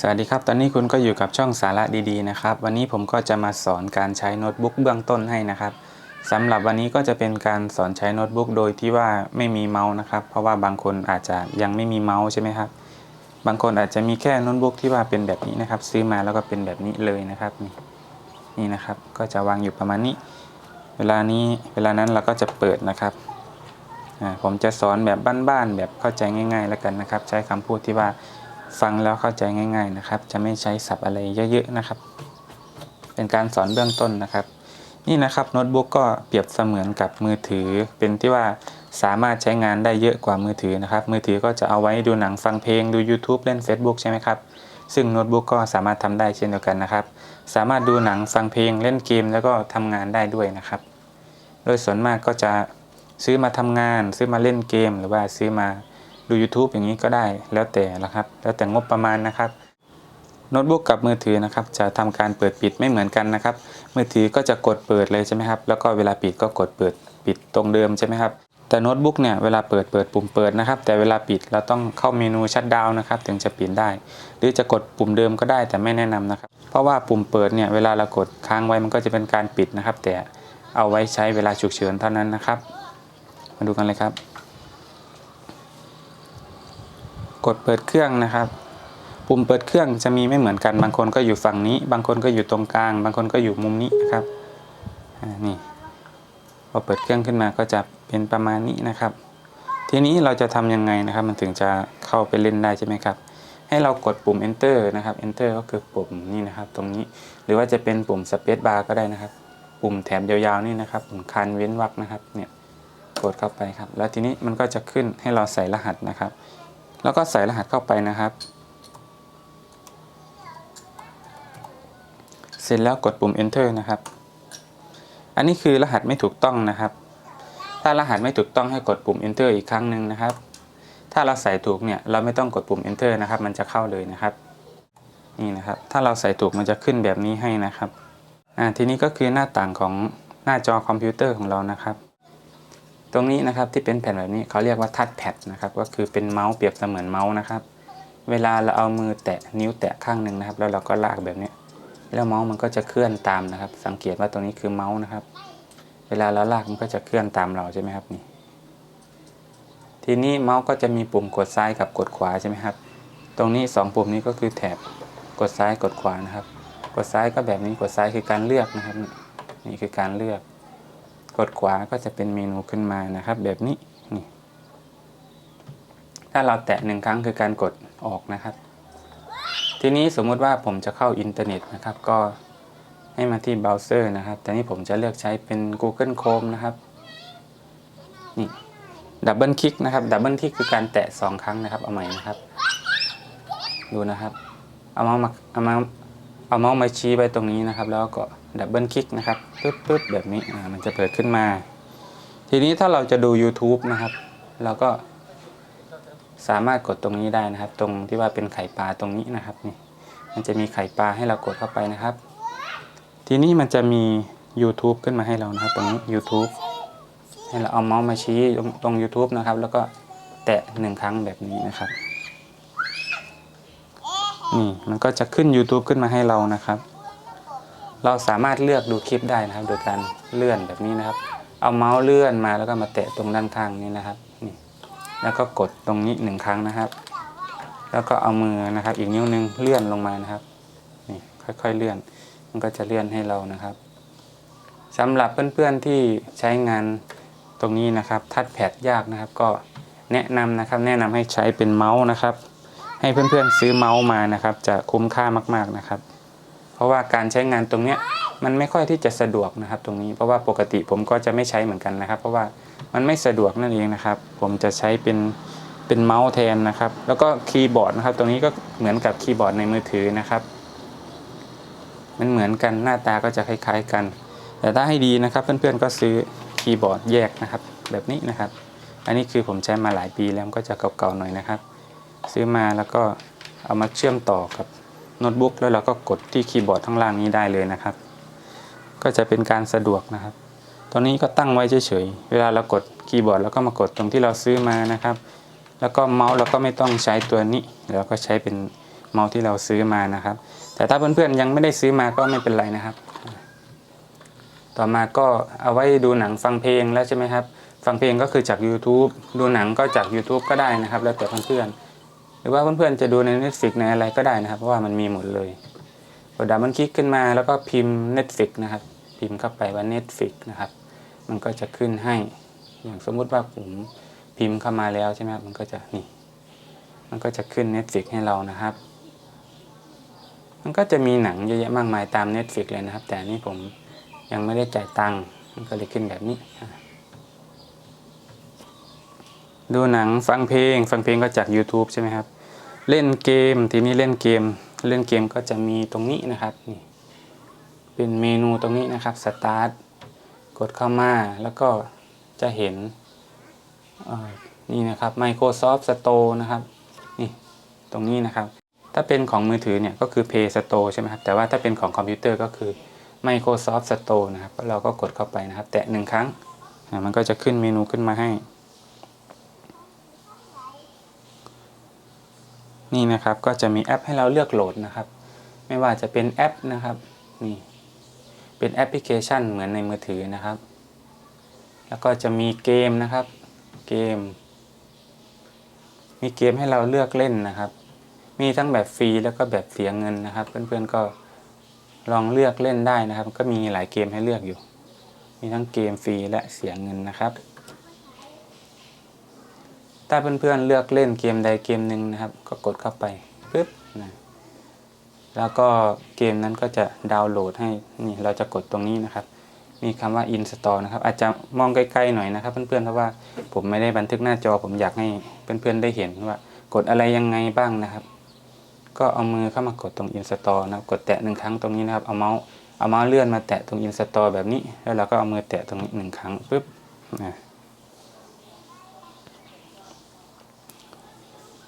สวัสดีครับ ตอนนี้คุณก็อยู่กับช่องสาระดีๆนะครับ วันนี้ผมก็จะมาสอนการใช้โน้ตบุ๊กเบื้องต้นให้นะครับสำหรับวันนี้ก็จะเป็นการสอนใช้โน้ตบุ๊กโดยที่ว่าไม่มีเมาส์นะครับ เพราะว่าบางคนอาจจะยังไม่มีเมาส์ใช่ไหมครับ บางคนอาจจะมีแค่โน้ตบุ๊กที่ว่าเป็นแบบนี้นะครับ ซื้อมาแล้วก็เป็นแบบนี้เลยนะครับ นี่นี่นะครับ ก็จะวางอยู่ประมาณนี้ เวลานี้เวลานั้นเราก็จะเปิดนะครับผมจะสอนแบบบ้านๆแบบเข้าใจง่าย ๆ แล้วกันนะครับ ใช้คำพูดที่ว่า ฟังแล้วเข้าใจง่าย ๆนะครับ จะไม่ใช้ศัพท์อะไรเยอะๆนะครับ เป็นการสอนเบื้องต้นนะครับ นี่นะครับโน้ตบุ๊กก็เปรียบเสมือนกับมือถือ เป็นที่ว่าสามารถใช้งานได้เยอะกว่ามือถือนะครับ มือถือก็จะเอาไว้ดูหนังฟังเพลงดู YouTube เล่น Facebook ใช่ไหมครับ ซึ่งโน้ตบุ๊กก็สามารถทำได้เช่นเดียวกันนะครับ สามารถดูหนังฟังเพลงเล่นเกมแล้วก็ทำงานได้ด้วยนะครับ โดยส่วนมากก็จะซื้อมาทำงาน ซื้อมาเล่นเกม หรือว่าซื้อมา ดู YouTube อย่างนี้ก็ได้แล้วแต่ละครับ แล้วแต่งบประมาณนะครับโน้ตบุ๊กกับมือถือนะครับจะทำการเปิดปิดไม่เหมือนกันนะครับ มือถือก็จะกดเปิดเลยใช่ไหมครับแล้วก็เวลาปิดก็กดเปิดปิดตรงเดิมใช่ไหมครับแต่โน้ตบุ๊กเนี่ยเวลาเปิดเปิดปุ่มเปิดนะครับ แต่เวลาปิดเราต้องเข้าเมนูชัดดาวน์นะครับ ถึงจะปิดได้ หรือจะกดปุ่มเดิมก็ได้แต่ไม่แนะนำนะครับ เพราะว่าปุ่มเปิดเนี่ยเวลาเรากดค้างไว้มันก็จะเป็นการปิดนะครับ แต่เอาไว้ใช้เวลาฉุกเฉินเท่านั้นนะครับ มาดูกันเลยครับ กดเปิดเครื่องนะครับ ปุ่มเปิดเครื่องจะมีไม่เหมือนกัน บางคนก็อยู่ฝั่งนี้ บางคนก็อยู่ตรงกลาง บางคนก็อยู่มุมนี้นะครับนี่พอเปิดเครื่องขึ้นมาก็จะเป็นประมาณนี้นะครับ ทีนี้เราจะทำยังไงนะครับ มันถึงจะเข้าไปเล่นได้ใช่ไหมครับ ให้เรากดปุ่ม enter นะครับ enter ก็คือปุ่มนี่นะครับ ตรงนี้ หรือว่าจะเป็นปุ่ม space bar ก็ได้นะครับ ปุ่มแถบยาวๆนี่นะครับ ปุ่มคันเว้นวรรคนะครับ เนี่ย กดเข้าไปครับ แล้วทีนี้มันก็จะขึ้นให้เราใส่รหัสนะครับ แล้วก็ใส่รหัสเข้าไปนะครับ เสร็จแล้วกดปุ่ม enter นะครับ อันนี้คือรหัสไม่ถูกต้องนะครับ ถ้ารหัสไม่ถูกต้องให้กดปุ่ม enter อีกครั้งหนึ่งนะครับ ถ้าเราใส่ถูกเนี่ยเราไม่ต้องกดปุ่ม enter นะครับ มันจะเข้าเลยนะครับ นี่นะครับ ถ้าเราใส่ถูกมันจะขึ้นแบบนี้ให้นะครับ อ่า ทีนี้ก็คือหน้าต่างของหน้าจอคอมพิวเตอร์ของเรานะครับ ตรงนี้นะครับที่เป็นแผ่นแบบนี้เขาเรียกว่าทัชแพดนะครับก็คือเป็นเมาส์เปรียบเสมือนเมาส์นะครับ เวลาเราเอามือแตะนิ้วแตะข้างหนึ่งนะครับ แล้วเราก็ลากแบบนี้แล้วเมาส์มันก็จะเคลื่อนตามนะครับ สังเกตว่าตรงนี้คือเมาส์นะครับ เวลาเราลากมันก็จะเคลื่อนตามเราใช่ไหมครับนี่ทีนี้เมาส์ก็จะมีปุ่มกดซ้ายกับกดขวาใช่ไหมครับ ตรงนี้สองปุ่มนี้ก็คือแถบกดซ้ายกดขวานะครับ กดซ้ายก็แบบนี้กดซ้ายคือการเลือกนะครับ นี่คือการเลือก กดขวาก็จะเป็นเมนูขึ้นมานะครับ แบบนี้นี่ถ้าเราแตะหนึ่งครั้งคือการกดออกนะครับ ทีนี้สมมุติว่าผมจะเข้าอินเทอร์เน็ตนะครับ ก็ให้มาที่เบราว์เซอร์นะครับ แต่นี่ผมจะเลือกใช้เป็น Google Chrome นะครับนี่ดับเบิลคลิกนะครับดับเบิลคลิกคือการแตะสองครั้งนะครับ เอาใหม่นะครับ ดูนะครับ เอามาเอามา เอาเมาส์มาชี้ไปตรงนี้นะครับ แล้วก็ดับเบิลคลิกนะครับปึ๊บปึ๊บแบบนี้มันจะเปิดขึ้นมา ทีนี้ถ้าเราจะดู YouTube นะครับ เราก็สามารถกดตรงนี้ได้นะครับ ตรงที่ว่าเป็นไข่ปลาตรงนี้นะครับนี่มันจะมีไข่ปลาให้เรากดเข้าไปนะครับ ทีนี้มันจะมี YouTube ขึ้นมาให้เรานะครับ ตรงนี้ YouTube ให้เราเอาเมาส์มาชี้ตรงตรง YouTube นะครับ แล้วก็แตะหนึ่งครั้งแบบนี้นะครับ นี่มันก็จะขึ้น YouTube ขึ้นมาให้เรานะครับ เราสามารถเลือกดูคลิปได้นะครับ โดยการเลื่อนแบบนี้นะครับ เอาเมาส์เลื่อนมาแล้วก็มาแตะตรงด้านข้างนี้นะครับนี่แล้วก็กดตรงนี้หนึ่งครั้งนะครับ แล้วก็เอามือนะครับอีกนิ้วนึงเลื่อนลงมานะครับนี่ค่อยๆเลื่อน มันก็จะเลื่อนให้เรานะครับสำหรับเพื่อนๆที่ใช้งานตรงนี้นะครับทัดแพดยากนะครับ ก็แนะนำนะครับ แนะนำให้ใช้เป็นเมาส์นะครับ ให้เพื่อนๆซื้อเมาส์มานะครับ จะคุ้มค่ามากๆนะครับ เพราะว่าการใช้งานตรงเนี้ยมันไม่ค่อยที่จะสะดวกนะครับ ตรงนี้เพราะว่าปกติผมก็จะไม่ใช้เหมือนกันนะครับ เพราะว่ามันไม่สะดวกนั่นเองนะครับ ผมจะใช้เป็นเป็นเมาส์แทนนะครับ แล้วก็คีย์บอร์ดนะครับ ตรงนี้ก็เหมือนกับคีย์บอร์ดในมือถือนะครับ มันเหมือนกันหน้าตาก็จะคล้าย ๆ กัน แต่ถ้าให้ดีนะครับ เพื่อนๆก็ซื้อคีย์บอร์ดแยกนะครับ แบบนี้นะครับ อันนี้คือผมใช้มาหลายปีแล้วก็จะเก่าๆหน่อยนะครับ ซื้อมาแล้วก็เอามาเชื่อมต่อกับโน้ตบุ๊กแล้วเราก็กดที่คีย์บอร์ดข้างล่างนี้ได้เลยนะครับ ก็จะเป็นการสะดวกนะครับตัวนี้ก็ตั้งไว้เฉยๆเวลาเรากดคีย์บอร์ดแล้วก็มากดตรงที่เราซื้อมานะครับ แล้วก็เมาส์เราก็ไม่ต้องใช้ตัวนี้เราก็ใช้เป็นเมาส์ที่เราซื้อมานะครับ แต่ถ้าเพื่อนๆยังไม่ได้ซื้อมาก็ไม่เป็นไรนะครับ ต่อมาก็เอาไว้ดูหนังฟังเพลงแล้วใช่ไหมครับ ฟังเพลงก็คือจาก YouTube ดูหนังก็จาก YouTube ก็ได้นะครับ แล้วแต่เพื่อนๆ รือว่าเพื่อนๆจะดูใน Netflix ในอะไรก็ได้นะครับ เพราะว่ามันมีหมดเลยกดดับมันคลิกขึ้นมาแล้วก็พิมพ์ Netflix นะครับ พิมพ์เข้าไปว่า Netflix นะครับ มันก็จะขึ้นให้ อย่างสมมุติว่าผมพิมพ์เข้ามาแล้วใช่ไหมครับมันก็จะนี่ มันก็จะขึ้น Netflix ให้เรานะครับ มันก็จะมีหนังเยอะแยะมากมายตาม Netflix เลยนะครับ แต่นนี่ผมยังไม่ได้จ่ายตังค์มันก็เลยขึ้นแบบนี้ดูหนังฟังเพลง ฟังเพลงก็จาก YouTube ใช่ไหมครับ เล่นเกม ทีนี้เล่นเกม เล่นเกมก็จะมีตรงนี้นะครับนี่เป็นเมนูตรงนี้นะครับสตาร์ทกดเข้ามาแล้วก็จะเห็นนี่นะครับ Microsoft Store นะครับนี่ตรงนี้นะครับ ถ้าเป็นของมือถือเนี่ยก็คือ Play Store ใช่ไหมครับแต่ว่าถ้าเป็นของคอมพิวเตอร์ก็คือ Microsoft Store นะครับเราก็กดเข้าไปนะครับ แตะหนึ่งครั้งมันก็จะขึ้นเมนูขึ้นมาให้ นี่นะครับก็จะมีแอปให้เราเลือกโหลดนะครับ ไม่ว่าจะเป็นแอปนะครับนี่เป็นแอปพลิเคชันเหมือนในมือถือนะครับ แล้วก็จะมีเกมนะครับเกม มีเกมให้เราเลือกเล่นนะครับ มีทั้งแบบฟรีแล้วก็แบบเสียเงินนะครับ เพื่อนๆก็ลองเลือกเล่นได้นะครับ ก็มีหลายเกมให้เลือกอยู่ มีทั้งเกมฟรีและเสียเงินนะครับ ถ้าเพื่อนๆเลือกเล่นเกมใดเกมหนึ่งนะครับ ก็กดเข้าไปปึ๊บนะแล้วก็เกมนั้นก็จะดาวน์โหลดให้นี่เราจะกดตรงนี้นะครับ มีคำว่า install นะครับ อาจจะมองไกล้ๆหน่อยนะครับ เพื่อนๆเพราะว่าผมไม่ได้บันทึกหน้าจอ ผมอยากให้เพื่อนๆได้เห็นว่า กดอะไรยังไงบ้างนะครับ ก็เอามือเข้ามากดตรง install นะครับกดแตะหนึ่งครั้งตรงนี้นะครับเอาเมาส์เอาเมาส์เลื่อนมาแตะตรง install แบบนี้ แล้วเราก็เอามือแตะตรงนี้หนึ่งครั้งปึ๊บนะ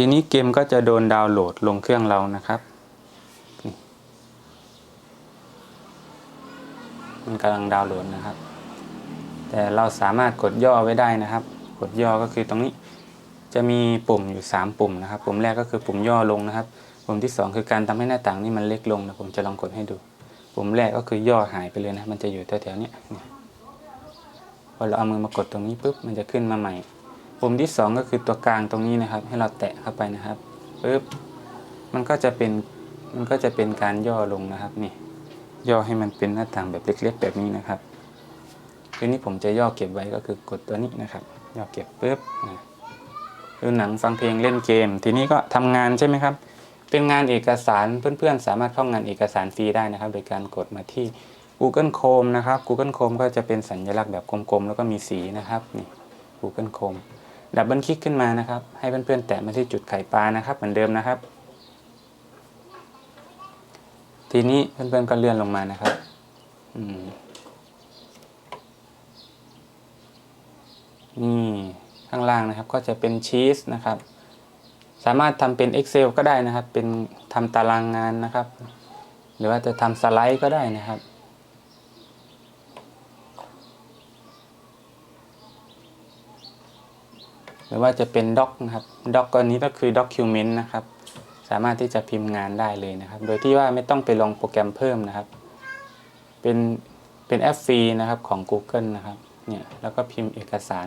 ทีนี้เกมก็จะโดนดาวน์โหลดลงเครื่องเรานะครับมันกำลังดาวน์โหลดนะครับ แต่เราสามารถกดย่อไว้ได้นะครับ กดย่อก็คือตรงนี้จะมีปุ่มอยู่ 3 ปุ่มนะครับ ปุ่มแรกก็คือปุ่มย่อลงนะครับ ปุ่มที่ 2 คือการทำให้หน้าต่างนี่มันเล็กลงนะผมจะลองกดให้ดู ปุ่มแรกก็คือย่อหายไปเลยนะ มันจะอยู่แถวๆนี้ยเนี่ยพอเราเอามือมากดตรงนี้ปุ๊บมันจะขึ้นมาใหม่ ปุ่มที่ 2 ก็คือตัวกลางตรงนี้นะครับ ให้เราแตะเข้าไปนะครับปึ๊บมันก็จะเป็นมันก็จะเป็นการย่อลงนะครับนี่ย่อให้มันเป็นหน้าต่างแบบเล็กๆแบบนี้นะครับทีนี้ผมจะย่อเก็บไว้ก็คือกดตัวนี้นะครับ ย่อเก็บปึ๊บนะดูหนังฟังเพลงเล่นเกม ทีนี้ก็ทำงานใช่ไหมครับ เป็นงานเอกสารเพื่อนๆ สามารถเข้างานเอกสารฟรีได้นะครับ โดยการกดมาที่ Google Chrome นะครับ Google Chrome ก็จะเป็นสัญลักษณ์แบบกลมๆ แล้วก็มีสีนะครับนี่ Google Chrome ดับเบิลคลิกขึ้นมานะครับ ให้เพื่อนๆแตะมาที่จุดไข่ปลานะครับ เหมือนเดิมนะครับ ทีนี้เพื่อนๆก็เลื่อนลงมานะครับอืมนี่ข้างล่างนะครับก็จะเป็นชีสนะครับ สามารถทำเป็น Excel ก็ได้นะครับ เป็นทำตารางงานนะครับ หรือว่าจะทำสไลด์ก็ได้นะครับ หรือว่าจะเป็นด็อกนะครับด็อกตัวนี้ก็คือด็อกิวเมนต์นะครับ สามารถที่จะพิมพ์งานได้เลยนะครับ โดยที่ว่าไม่ต้องไปลงโปรแกรมเพิ่มนะครับ เป็นเป็นแอปฟรีนะครับของ Google นะครับเนี่ยแล้วก็พิมพ์เอกสาร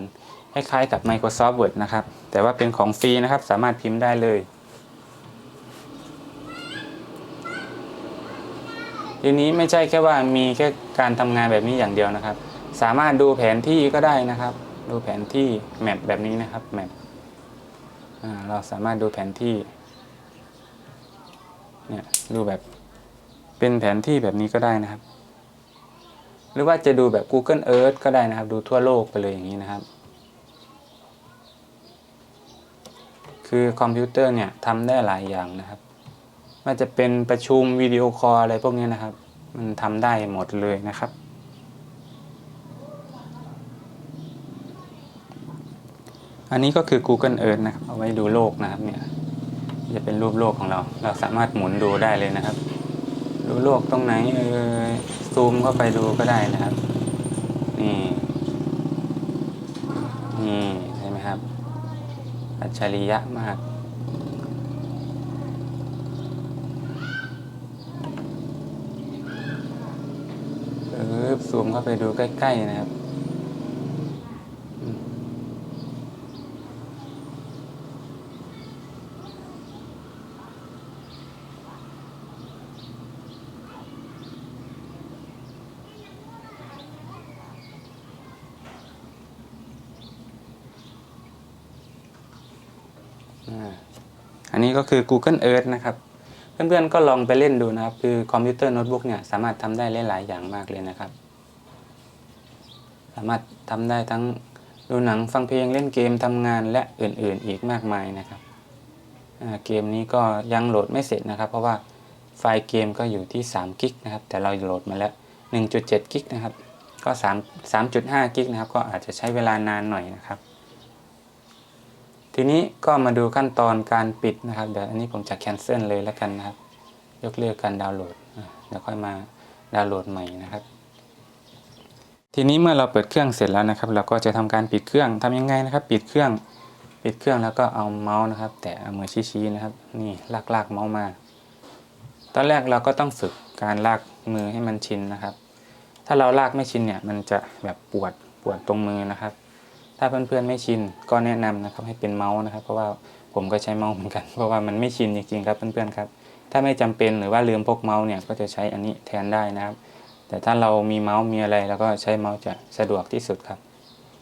คล้ายๆกับ Microsoft Word นะครับ แต่ว่าเป็นของฟรีนะครับ สามารถพิมพ์ได้เลยทีนี้ไม่ใช่แค่ว่ามีแค่การทำงานแบบนี้อย่างเดียวนะครับ สามารถดูแผนที่ก็ได้นะครับ ดูแผนที่แมปแบบนี้นะครับแมปเราสามารถดูแผนที่เนี่ยดูแบบเป็นแผนที่แบบนี้ก็ได้นะครับ หรือว่าจะดูแบบ Google Earth ก็ได้นะครับ ดูทั่วโลกไปเลยอย่างนี้นะครับ คือคอมพิวเตอร์เนี่ยทำได้หลายอย่างนะครับว่าจะเป็นประชุมวิดีโอคอลอะไรพวกนี้นะครับ มันทำได้หมดเลยนะครับ อันนี้ก็คือ Google Earth นะครับเอาไว้ดูโลกนะครับเนี่ยจะเป็นรูปโลกของเรา เราสามารถหมุนดูได้เลยนะครับ ดูโลกตรงไหนเออซูมเข้าไปดูก็ได้นะครับ นี่นี่ใช่ไหมครับ อัจฉริยะมากเออซูมเข้าไปดูใกล้ ๆ นะครับ อันนี้ก็คือ Google Earth นะครับ เพื่อนๆก็ลองไปเล่นดูนะครับ คือคอมพิวเตอร์โน้ตบุ๊กเนี่ยสามารถทำได้หลายๆอย่างมากเลยนะครับ สามารถทำได้ทั้งดูหนังฟังเพลงเล่นเกมทำงานและอื่นๆ อีกมากมายนะครับเกมนี้ก็ยังโหลดไม่เสร็จนะครับ เพราะว่าไฟล์เกมก็อยู่ที่3กิกนะครับแต่เราโหลดมาแล้ว 1.7กิกนะครับก็3 3.5กิกนะครับก็อาจจะใช้เวลานานหน่อยนะครับ ทีนี้ก็มาดูขั้นตอนการปิดนะครับ เดี๋ยวอันนี้ผมจะแคนเซิลเลยแล้วกันนะครับ ยกเลิกการดาวน์โหลดเดี๋ยวค่อยมาดาวน์โหลดใหม่นะครับ ทีนี้เมื่อเราเปิดเครื่องเสร็จแล้วนะครับ เราก็จะทำการปิดเครื่องทำยังไงนะครับ ปิดเครื่อง ปิดเครื่องแล้วก็เอาเมาส์นะครับ แตะเอามือชี้ๆนะครับ นี่ลากลากเมาส์มา ตอนแรกเราก็ต้องฝึกการลากมือให้มันชินนะครับ ถ้าเราลากไม่ชินเนี่ยมันจะแบบปวดปวดตรงมือนะครับ ถ้าเพื่อนๆไม่ชินก็แนะนำนะครับให้เป็นเมาส์นะครับ เพราะว่าผมก็ใช้เมาส์เหมือนกัน เพราะว่ามันไม่ชินจริงๆครับเพื่อนๆครับ ถ้าไม่จำเป็นหรือว่าลืมพกเมาส์เนี่ยก็จะใช้อันนี้แทนได้นะครับ แต่ถ้าเรามีเมาส์มีอะไรเราก็ใช้เมาส์จะสะดวกที่สุดครับ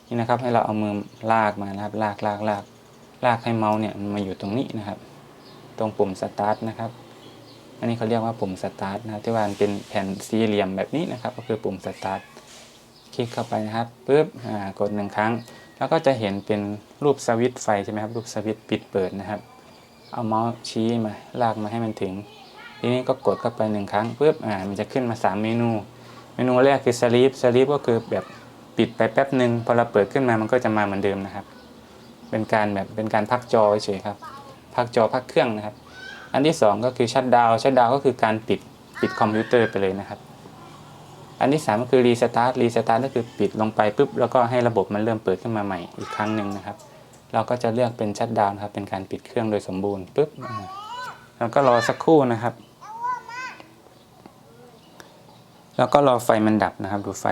นี่นะครับให้เราเอามือลากมานะครับ ลากลากลากลากให้เมาส์เนี่ยมันมาอยู่ตรงนี้นะครับ ตรงปุ่มสตาร์ทนะครับอันนี้เขาเรียกว่าปุ่มสตาร์ทนะที่ว่ามันเป็นแผ่นสี่เหลี่ยมแบบนี้นะครับ ก็คือปุ่มสตาร์ทคลิกเข้าไปนะครับปุ๊บกดหนึ่งครั้ง แล้วก็จะเห็นเป็นรูปสวิตไฟใช่ไหมครับ รูปสวิตปิดเปิดนะครับ เอาเมาส์ชี้มาลากมาให้มันถึง ทีนี้ก็กดเข้าไปหนึ่งครั้งปุ๊บอ่ามันจะขึ้นมา 3 เมนู เมนูแรกคือ sleep sleep ก็คือแบบปิดไปแป๊บหนึ่งพอเราเปิดขึ้นมามันก็จะมาเหมือนเดิมนะครับ เป็นการแบบเป็นการพักจอเฉยครับ พักจอพักเครื่องนะครับ อันที่ 2 ก็คือชัดดาวชัดดาวก็คือการปิดปิดคอมพิวเตอร์ไปเลยนะครับ อันที่3ก็คือรีสตาร์ทรีสตาร์ทก็คือปิดลงไปปุ๊บแล้วก็ให้ระบบมันเริ่มเปิดขึ้นมาใหม่อีกครั้งหนึ่งนะครับ เราก็จะเลือกเป็นชัดดาวนะครับเป็นการปิดเครื่องโดยสมบูรณ์ปุ๊บแล้วก็รอสักครู่นะครับ แล้วก็รอไฟมันดับนะครับ ดูไฟ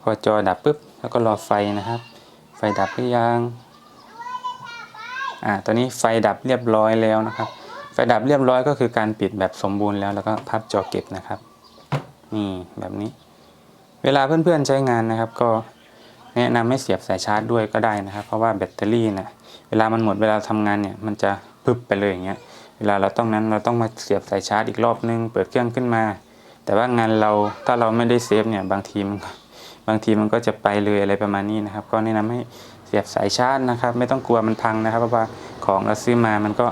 พอจอดับปุ๊บแล้วก็รอไฟนะครับ ไฟดับหรือยังอ่าตอนนี้ไฟดับเรียบร้อยแล้วนะครับ ไฟดับเรียบร้อยก็คือการปิดแบบสมบูรณ์แล้วแล้วก็พับจอเก็บนะครับ นี่แบบนี้ เวลาเพื่อนๆใช้งานนะครับ ก็แนะนำให้เสียบสายชาร์จด้วยก็ได้นะครับ เพราะว่าแบตเตอรี่นะเวลามันหมดเวลาทำงานเนี่ยมันจะพึบไปเลยอย่างเงี้ยเวลาเราต้องนั้นเราต้องมาเสียบสายชาร์จอีกรอบนึงเปิดเครื่องขึ้นมา แต่ว่างานเราถ้าเราไม่ได้เซฟเนี่ยบางทีมันบางทีมันก็จะไปเลยอะไรประมาณนี้นะครับ ก็แนะนำให้เสียบสายชาร์จนะครับ ไม่ต้องกลัวมันพังนะครับ เพราะว่าของเราซื้อมามันก็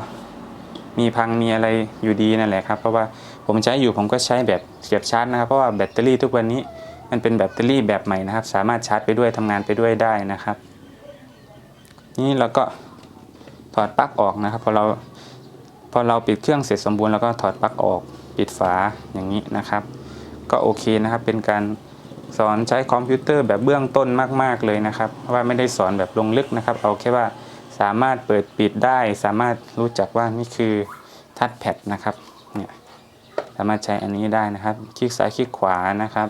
มีพังมีอะไรอยู่ดีนั่นแหละครับ เพราะว่า ผมใช้อยู่ผมก็ใช้แบบเสียบชาร์จนะครับ เพราะว่าแบตเตอรี่ทุกวันนี้มันเป็นแบตเตอรี่แบบใหม่นะครับ สามารถชาร์จไปด้วยทำงานไปด้วยได้นะครับ นี่เราก็ถอดปลั๊กออกนะครับพอเราพอเราปิดเครื่องเสร็จสมบูรณ์แล้วก็ถอดปลั๊กออกปิดฝาอย่างนี้นะครับ ก็โอเคนะครับเป็นการสอนใช้คอมพิวเตอร์แบบเบื้องต้นมาก ๆ เลยนะครับเพราะว่าไม่ได้สอนแบบลงลึกนะครับ เอาแค่ว่าสามารถเปิดปิดได้ สามารถรู้จักว่านี่คือทัชแพดนะครับเนี่ยามารถใช้อันนี้ได้นะครับ คลิกซ้ายคลิกขวานะครับ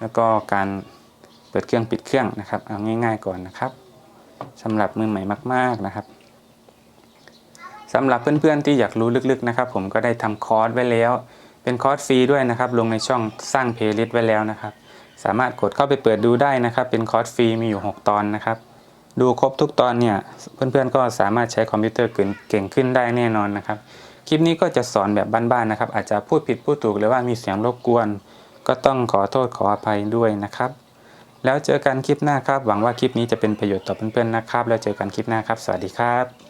แล้วก็การเปิดเครื่องปิดเครื่องนะครับ เอาง่าย ๆก่อนนะครับสำหรับมือใหม่มาก ๆนะครับสำหรับเพื่อนๆที่อยากรู้ลึกๆนะครับ ผมก็ได้ทำคอร์สไว้แล้ว เป็นคอร์สฟรีด้วยนะครับ ลงในช่องสร้างเพลย์ลิสต์ไว้แล้วนะครับ สามารถกดเข้าไปเปิดดูได้นะครับ เป็นคอร์สฟรีมีอยู่ 6 ตอนนะครับ ดูครบทุกตอนเนี่ยเพื่อนๆก็สามารถใช้คอมพิวเตอร์เก่งขึ้นได้แน่นอนนะครับ คลิปนี้ก็จะสอนแบบบ้านๆนะครับ อาจจะพูดผิดพูดถูกหรือว่ามีเสียงรบกวน ก็ต้องขอโทษขออภัยด้วยนะครับ แล้วเจอกันคลิปหน้าครับ หวังว่าคลิปนี้จะเป็นประโยชน์ต่อเพื่อนๆนะครับ แล้วเจอกันคลิปหน้าครับ สวัสดีครับ